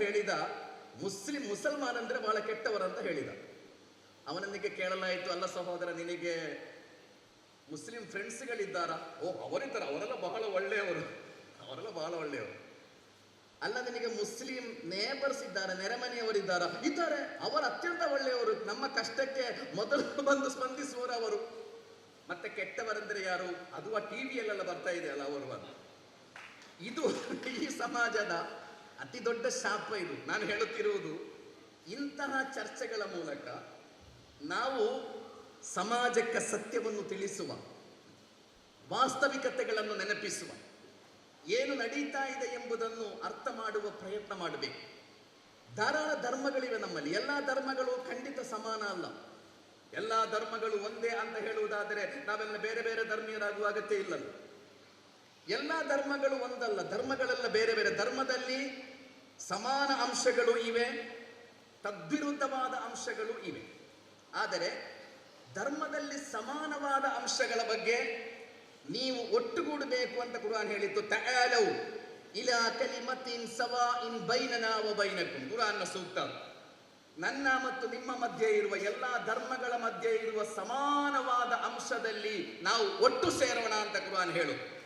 ಹೇಳಿದ ಮುಸ್ಲಿಂ ಮುಸಲ್ಮಾನ್ ಅಂದ್ರೆ ಬಹಳ ಕೆಟ್ಟವರಂತ ಹೇಳಿದ. ಅವನೊಂದಿಗೆ ಕೇಳಲಾಯಿತು, ಅಲ್ಲ ಸಹೋದರ, ನಿನಗೆ ಮುಸ್ಲಿಂ ಫ್ರೆಂಡ್ಸ್ಗಳಿದ್ದಾರಾ ಓ, ಅವರಿದ್ದಾರೆ, ಅವರೆಲ್ಲ ಬಹಳ ಒಳ್ಳೆಯವರು. ಅವರೆಲ್ಲ ಬಹಳ ಒಳ್ಳೆಯವರು. ಅಲ್ಲ, ನಿನಗೆ ಮುಸ್ಲಿಂ ನೇಬರ್ಸ್ ಇದ್ದಾರೆ, ನೆರೆಮನೆಯವರಿದ್ದಾರಾ? ಇದ್ದಾರೆ, ಅವರು ಅತ್ಯಂತ ಒಳ್ಳೆಯವರು. ನಮ್ಮ ಕಷ್ಟಕ್ಕೆ ಮೊದಲು ಬಂದು ಸ್ಪಂದಿಸುವವರು ಅವರು ಮತ್ತೆ ಕೆಟ್ಟವರಂದ್ರೆ ಯಾರು? ಅದು ಆ ಟಿವಿಯಲ್ಲೆಲ್ಲ ಬರ್ತಾ ಇದೆ ಅಲ್ಲ ಅವರು ಇದು ಈ ಸಮಾಜದ ಅತಿ ದೊಡ್ಡ ಶಾಪ ಇದು. ನಾನು ಹೇಳುತ್ತಿರುವುದು ಇಂತಹ ಚರ್ಚೆಗಳ ಮೂಲಕ ನಾವು ಸಮಾಜಕ್ಕೆ ಸತ್ಯವನ್ನು ತಿಳಿಸುವ, ವಾಸ್ತವಿಕತೆಗಳನ್ನು ನೆನಪಿಸುವ, ಏನು ನಡೀತಾ ಇದೆ ಎಂಬುದನ್ನು ಅರ್ಥ ಮಾಡುವ ಪ್ರಯತ್ನ ಮಾಡಬೇಕು. ಧಾರಾಳ ಧರ್ಮಗಳಿವೆ ನಮ್ಮಲ್ಲಿ. ಎಲ್ಲ ಧರ್ಮಗಳು ಖಂಡಿತ ಸಮಾನ ಅಲ್ಲ. ಎಲ್ಲ ಧರ್ಮಗಳು ಒಂದೇ ಅಂತ ಹೇಳುವುದಾದರೆ ನಾವೆಲ್ಲ ಬೇರೆ ಬೇರೆ ಧರ್ಮೀಯರಾಗುವ ಅಗತ್ಯ ಇಲ್ಲ ಎಲ್ಲ ಧರ್ಮಗಳು ಒಂದಲ್ಲ. ಧರ್ಮಗಳೆಲ್ಲ ಬೇರೆ ಬೇರೆ. ಧರ್ಮದಲ್ಲಿ ಸಮಾನ ಅಂಶಗಳು ಇವೆ, ತದ್ವಿರುದ್ಧವಾದ ಅಂಶಗಳು ಇವೆ. ಆದರೆ ಧರ್ಮದಲ್ಲಿ ಸಮಾನವಾದ ಅಂಶಗಳ ಬಗ್ಗೆ ನೀವು ಒಟ್ಟುಗೂಡಬೇಕು ಅಂತ ಕುರಾನ್ ಹೇಳಿತ್ತು. ತಯಾಲವು ಇಲಾ ಕಲಿಮತಿನ್ ಸವಾ ಇನ್ ಬೈನನ ಬೈನಕುಂ ಕುರಾನ್ನ ಸೂಕ್ತ. ನನ್ನ ಮತ್ತು ನಿಮ್ಮ ಮಧ್ಯೆ ಇರುವ ಎಲ್ಲ ಧರ್ಮಗಳ ಮಧ್ಯೆ ಇರುವ ಸಮಾನವಾದ ಅಂಶದಲ್ಲಿ ನಾವು ಒಟ್ಟು ಸೇರೋಣ ಅಂತ ಕುರಾನ್ ಹೇಳು.